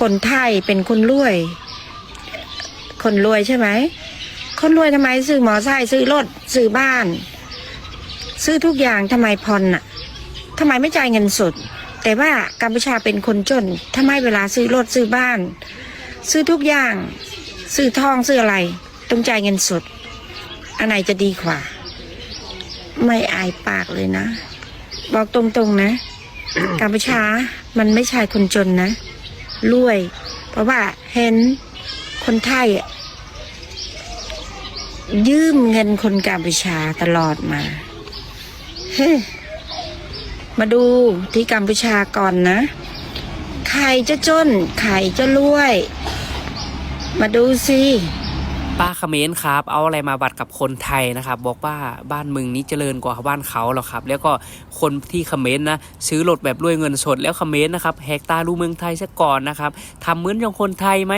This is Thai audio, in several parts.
คนไทยเป็นคนรวย คนรวยใช่ไหม คนรวยทำไมซื้อมอไซค์ซื้อรถซื้อบ้าน ซื้อทุกอย่างทำไมผ่อนน่ะทำไมไม่จ่ายเงินสด แต่ว่ากัมพูชาเป็นคนจนทำไมเวลาซื้อรถซื้อบ้าน ซื้อทุกอย่าง ซื้อทองซื้ออะไรต้องจ่ายเงินสด อันไหนจะดีกว่า ไม่อายปากเลยนะ บอกตรงๆนะกัมพูชามันไม่ใช่คนจนนะ รวย เพราะว่าเห็นคนไทยยืมเงินคนกัมพูชาตลอดมา เฮ้มาดูที่กัมพูชาก่อนนะ ใครจะจน ใครจะรวย มาดูสิ ป้าเขมรครับ เอาอะไรมาบัดกับคนไทยนะครับ บอกว่าบ้านมึงนี้เจริญกว่าบ้านเขาหรอกครับ แล้วก็คนที่เขมรนะซื้อรถแบบด้วยเงินสดแล้วเขมรนะครับแหกตาดูเมืองไทยซะก่อนนะครับทำเหมือนอย่างคนไทยไหม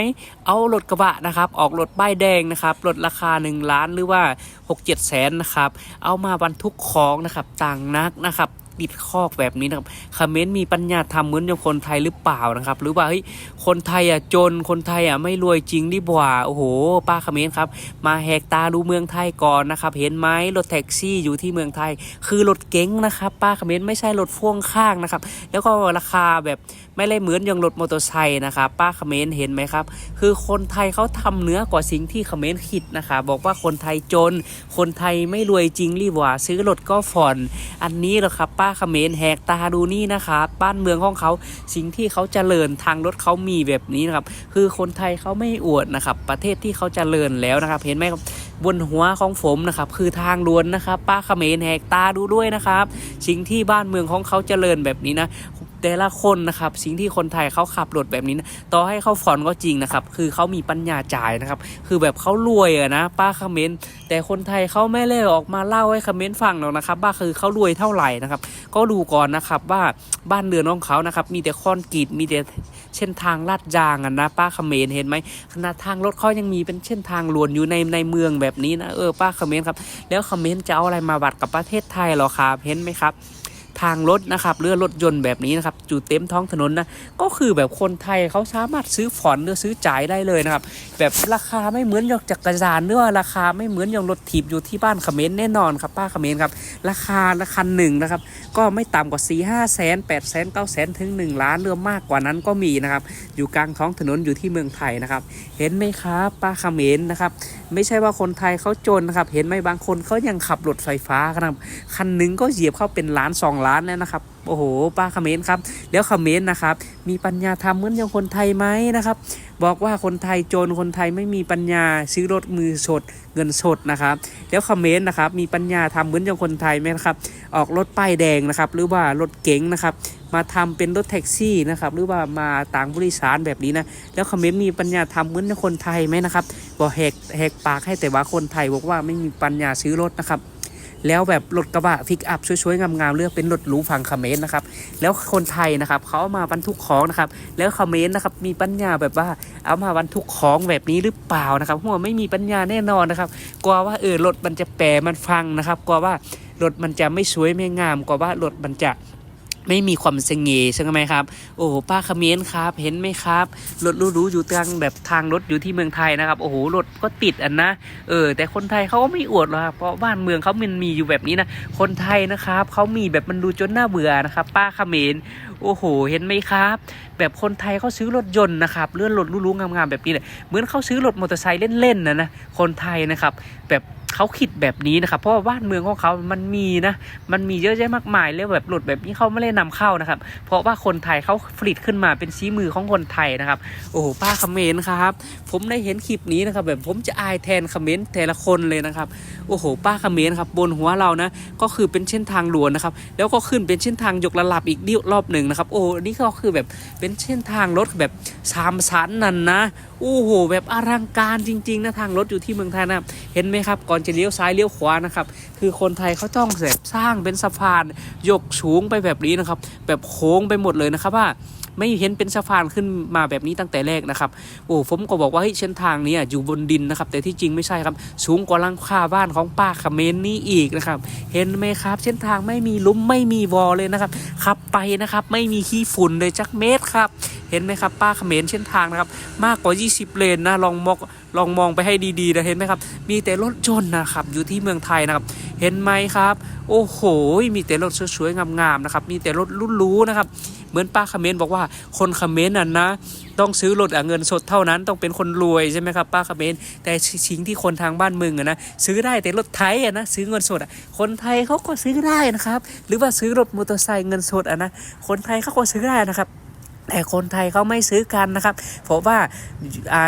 เอารถกระบะนะครับ ออกรถป้ายแดงนะครับรถราคา 1 ล้านหรือว่า 6 7 แสนนะครับเอามาบรรทุกของนะครับต่างนักนะครับ ติดคอกแบบนี้นะครับคอมเมนต์มีปัญญาทำเหมือนอย่างคนไทยหรือเปล่านะครับ หรือว่าเฮ้ยคนไทยอะจนคนไทยอะไม่รวยจริงดีกว่าโอ้โห ป้าคอมเมนต์ครับ มาแหกตาดูเมืองไทยก่อนนะครับ เห็นไหมรถแท็กซี่อยู่ที่เมืองไทย คือรถเก๋งนะครับ ป้าคอมเมนต์ไม่ใช่รถพ่วงข้างนะครับ แล้วก็ราคาแบบ ไม่ได้เหมือนอย่างรถมอเตอร์ไซค์นะครับป้าคอมเมนเห็นไหมครับ คือคนไทยเขาทำเหนื้อกว่าสิ่งที่คอมเมนคิดนะคะบอกว่าคนไทยจน คนไทยไม่รวยจริงรีบว่าซื้อรถก็ผ่อนอันนี้หรอครับ ป้าคมเขมนแหกตาดูนี่นะครับบ้านเมืองของเขาสิ่งที่เขาเจริญทางรถเขามีแบบนี้นะครับคือคนไทยเขาไม่อวดนะครับ ประเทศที่เขาเจริญแล้วนะครับ เห็นไหมครับบนหัวของผมนะครับคือทางด่วนนะครับ ป้าคมเขมนแหกตาดูด้วยนะครับสิ่งที่บ้านเมืองของเขาเจริญแบบนี้นะ แต่ละคนนะครับสิ่งที่คนไทยเขาขับรถแบบนี้นะต่อให้เขาฟอนก็จริงนะครับ คือเขามีปัญญาจ่ายนะครับ คือแบบเขารวยอะนะป้าคอมเมนต์แต่คนไทยเขาไม่เล่ออกมาเล่าให้คอมเมนต์ฟังหรอกนะครับว่าคือเขารวยเท่าไหร่นะครับ ก็ดูก่อนนะครับว่าบ้านเรือนของเขานะครับ มีแต่คอนกรีตมีแต่เส้นทางลาดยางอะนะป้าคอมเมนต์เห็นไหมขนาดทางรถเขายังมีเป็นเส้นทางลวนอยู่ในในเมืองแบบนี้นะเออป้าคอมเมนต์ครับแล้วคอมเมนต์จะเอาอะไรมาบัดกับประเทศไทยหรอครับเห็นไหมครับ ทางรถนะครับเรือรถยนต์แบบนี้นะครับจู่เต็มท้องถนนนะก็คือแบบคนไทยเขาสามารถซื้อฝอนหรือซื้อจ่ายได้เลยนะครับแบบราคาไม่เหมือนอย่างจักรยานหรือว่าราคาไม่เหมือนอย่างรถถีบอยู่ที่บ้านเขมรแน่นอนครับป้าเขมรครับราคาละคันหนึ่งนะครับก็ไม่ต่ำกว่า4ี่ห้าแสนแปดแสนเก้าแสนถึง 1 ล้านเรือมากกว่านั้นก็มีนะครับอยู่กลางท้องถนนอยู่ที่เมืองไทยนะครับเห็นไหมครับป้าเขมรนะครับ ไม่ใช่ว่าคนไทยเขาจนนะครับ เห็นไหมบางคนเขายังขับรถไฟฟ้าครับคันหนึ่งก็เหยียบเข้าเป็นล้านสองล้านแล้วนะครับ โอ้โหป้าคอมเมนต์ครับ แล้วคอมเมนต์นะครับ มีปัญญาทำเหมือนอย่างคนไทยไหมนะครับ บอกว่าคนไทยจนคนไทยไม่มีปัญญาซื้อรถมือสดเงินสดนะครับ แล้วคอมเมนต์นะครับ มีปัญญาทำเหมือนอย่างคนไทยไหมนะครับ ออกรถป้ายแดงนะครับ หรือว่ารถเก๋งนะครับ มาทำเป็นรถแท็กซี่นะครับ หรือว่ามาต่างบริษัทแบบนี้นะ แล้วคอมเมนต์มีปัญญาทำเหมือนอย่างคนไทยไหมนะครับ บอกแหกแหกปากให้แต่ว่าคนไทยบอกว่าไม่มีปัญญาซื้อรถนะครับ แล้วแบบรถกระบะพิกอัพช่วยๆงามๆเลือกเป็นรถหรูฝั่งเมนนะครับแล้วคนไทยนะครับเขามาบรรทุกของนะครับแล้วเมนนะครับมีปัญญาแบบว่าเอามาบรรทุกของแบบนี้หรือเปล่านะครับหัวไม่มีปัญญาแน่นอนนะครับกลัวว่าเออรถมันจะแปรมันฟังนะครับกลัวว่ารถมันจะไม่สวยไม่งามกลัวว่ารถมันจะ ไม่มีความเสง่ใช่ไหมครับ โอ้โหป้าเขมรครับ เห็นไหมครับ รถรู้ๆอยู่ทางแบบทางรถอยู่ที่เมืองไทยนะครับ โอ้โห รถก็ติดอันนะ เออ แต่คนไทยเขาก็ไม่อวดหรอกครับ เพราะบ้านเมืองเขามันมีอยู่แบบนี้นะ คนไทยนะครับ เขามีแบบมันดูจนน่าเบื่อนะครับ ป้าเขมร โอ้โห เห็นไหมครับ แบบคนไทยเขาซื้อรถยนต์นะครับ เลื่อนรถรู้ๆงามๆแบบนี้เลยเหมือนเขาซื้อรถมอเตอร์ไซค์เล่นๆนะนะ คนไทยนะครับ แบบ เขาคิดแบบนี้นะครับ เพราะว่าบ้านเมืองของเขามันมีนะ มันมีเยอะแยะมากมายแล้วแบบรถแบบนี้เขาไม่ได้นำเข้านะครับ เพราะว่าคนไทยเขาผลิตขึ้นมาเป็นชี้มือของคนไทยนะครับ โอ้โหป้าคอมเมนต์ครับ ผมได้เห็นคลิปนี้นะครับ แบบผมจะอายแทนคอมเมนต์แต่ละคนเลยนะครับ โอ้โห ป้าคอมเมนต์ครับบนหัวเรานะ ก็คือเป็นเส้นทางหลวงนะครับ แล้วก็ขึ้นเป็นเส้นทางยกระลับอีกดิ้วรอบหนึ่งนะครับ โอ้นี่ก็คือแบบเป็นเส้นทางรถแบบสามชั้นนั่นนะ โอ้โห แบบอลังการจริง ๆนะทางรถอยู่ที่เมืองไทยนะ เห็นไหมครับก่อนจะเลี้ยวซ้ายเลี้ยวขวานะครับ คือคนไทยเขาต้องแบบสร้างเป็นสะพานยกสูงไปแบบนี้นะครับ แบบโค้งไปหมดเลยนะครับว่าไม่เห็นเป็นสะพานขึ้นมาแบบนี้ตั้งแต่แรกนะครับ โอ้ผมก็บอกว่าเฮ้ยเส้นทางนี้อยู่บนดินนะครับ แต่ที่จริงไม่ใช่ครับ สูงกว่าหลังคาบ้านของป้าเขมรนี่อีกนะครับ เห็นไหมครับ เส้นทางไม่มีลุมไม่มีวอลเลยนะครับขับไปนะครับ ไม่มีขี้ฝุ่นเลยจักเมตรครับ เห็นไหมครับ ป้าเขมรเส้นทางนะครับ มากกว่า 20 เลนนะลองมองลองมองไปให้ดีๆนะเห็นไหมครับ มีแต่รถยนนะครับอยู่ที่เมืองไทยนะครับ เห็นไหมครับ โอ้โห มีแต่รถสวยๆงามๆนะครับ มีแต่รถรุ่นรู้นะครับ เหมือนป้าเขมรบอกว่าคนเขมรน่ะนะ ต้องซื้อรถอะเงินสดเท่านั้นต้องเป็นคนรวยใช่ไหมครับป้าเขมรแต่สิ่งที่คนทางบ้านมืองอะนะซื้อได้แต่รถไทยอะนะซื้อเงินสดอะคนไทยเขาก็ซื้อได้นะครับ หรือว่าซื้อรถมอเตอร์ไซค์เงินสดอะนะคนไทยเขาก็ซื้อได้นะครับ แต่คนไทยเขาไม่ซื้อกันนะครับ เพราะว่า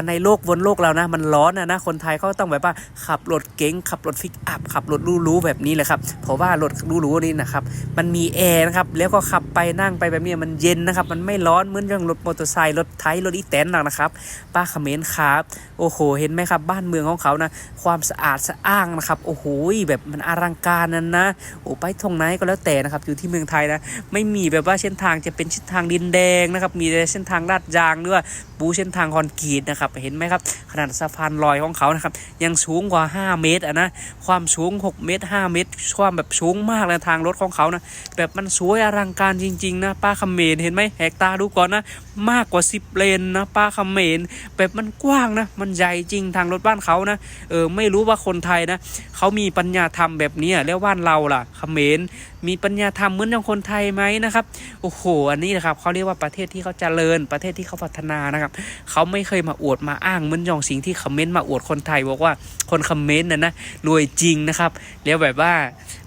ในโลกบนโลกเรานะ มันร้อนนะนะคนไทยเขาต้องแบบว่าขับรถเก๋งขับรถฟิกอัพขับรถหรูๆแบบนี้แหละครับเพราะว่ารถหรูๆนี่นะครับมันมีแอร์นะครับแล้วก็ขับไปนั่งไปแบบนี้มันเย็นนะครับ มันไม่ร้อนเหมือนอย่างรถมอเตอร์ไซค์รถไทยรถอีแตนหรอกนะครับ ป้าเขมรครับ โอ้โห เห็นไหมครับ บ้านเมืองของเขานะ ความสะอาดสะอ้างนะครับ โอ้โห แบบมันอลังการนั่นนะ โอ้ไปทงไหนก็แล้วแต่นะครับ อยู่ที่เมืองไทยนะ ไม่มีแบบว่าเส้นทางจะเป็นเส้นทางดินแดงนะครับมีแต่เส้นทางลาดยางหรือว่าปูเส้นทางคอนกรีตนะครับเห็นไหมครับขนาดสะพานลอยของเขานะครับยังสูงกว่า 5 เมตรอะนะความสูง 6 เมตร 5 เมตร ความแบบสูงมากเลยทางรถของเขานะแบบมันสวยอลังการจริงๆนะป้าคำเมรเห็นไหมแหกตาดูก่อนนะมากกว่า 10 เลนนะป้าคำเมรแบบมันกว้างนะมันใหญ่จริงทางรถบ้านเขานะเออไม่รู้ว่าคนไทยนะเขามีปัญญาธรรมแบบนี้แล้วบ้านเราล่ะคำเมรมีปัญญาธรรมเหมือนอย่างคนไทยไหมนะครับโอ้โหอันนี้นะครับเขาเรียกว่าประเทศที่เขาเจริญประเทศที่เขาพัฒนานะครับเขาไม่เคยมาอวดมาอ้างเหมือนย่างสิ่งที่คอมเมนต์มาอวดคนไทยบอกว่าคนคอมเมนต์นะนะรวยจริงนะครับแล้วแบบว่า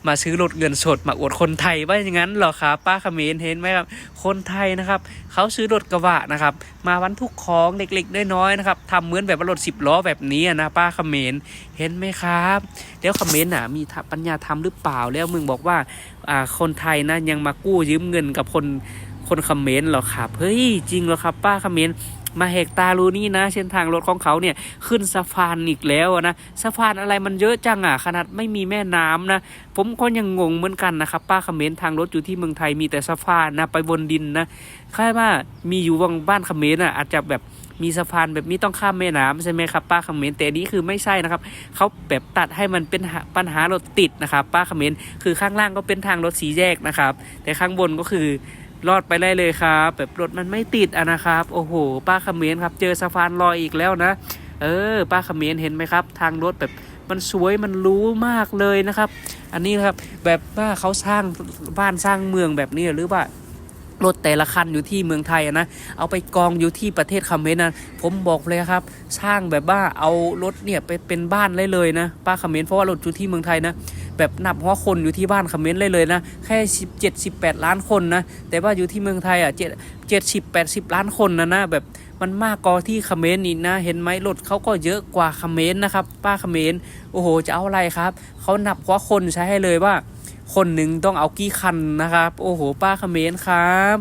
มาซื้อรถเงินสดมาอวดคนไทยว่าอย่างนั้นเหรอครับป้าคอมเขมรเห็นไหมครับคนไทยนะครับเขาซื้อรถกระบะนะครับมาบรรทุกของเล็กๆน้อยๆนะครับทำเหมือนแบบว่ารถสิบล้อแบบนี้นะป้าคอมเขมรเห็นไหมครับ แล้วเขมรน่ะมีปัญญาธรรมหรือเปล่าแล้วมึงบอกว่า คนไทยนะยังมากู้ยืมเงินกับคนคนคอมเมนต์หรอครับ เฮ้ย จริงเหรอครับ ป้าคอมเมนต์ มาแหกตารูนี่นะ เส้นทางรถของเขาเนี่ยขึ้นสะพานอีกแล้วนะสะพานอะไรมันเยอะจังอะขนาดไม่มีแม่น้ำนะผมก็ยังงงเหมือนกันนะครับป้าเขมรทางรถอยู่ที่เมืองไทยมีแต่สะพานนะไปบนดินนะคล้ายว่ามีอยู่บางบ้านเขมรอะอาจจะแบบมีสะพานแบบนี้ต้องข้ามแม่น้ำใช่ไหมครับป้าเขมรแต่นนี้คือไม่ใช่นะครับเขาแบบตัดให้มันเป็นปัญหารถติดนะครับ ป้าเขมรคือข้างล่างก็เป็นทางรถสีแยกนะครับ แต่ข้างบนก็คือ รอดไปได้เลยครับ แบบรถมันไม่ติดอะนะครับ โอ้โห ป้าขมรครับ เจอสะพานลอยอีกแล้วนะ เออ ป้าขมรเห็นไหมครับ ทางรถแบบมันสวยมันรู้มากเลยนะครับ อันนี้นะครับแบบว่าเขาสร้างบ้านสร้างเมืองแบบนี้หรือว่ารถแต่ละคันอยู่ที่เมืองไทยอะนะ เอาไปกองอยู่ที่ประเทศเขมรนะ ผมบอกเลยครับ สร้างแบบว่าเอารถเนี่ยไปเป็นบ้านเลยเลยนะ ป้าเขมรเพราะว่ารถอยู่ที่เมืองไทยนะ แบบนับหัวคนอยู่ที่บ้านคอมเขมรเลยเลยนะ แค่สิบเจ็ดสิบแปดล้านคนนะ แต่ว่าอยู่ที่เมืองไทยอะเจ็ดเจ็ดสิบแปดสิบล้านคนนะนะแบบมันมากกว่าที่เขมรนี่นะ เห็นไหมรถเขาก็เยอะกว่าเขมรนต์นะครับ ป้าคอมเขมรโอ้โหจะเอาอะไรครับเขานับหัวคนใช้ให้เลยว่า คนหนึ่งต้องเอากี่คันนะครับ โอ้โห ป้าคอมเขมรครับ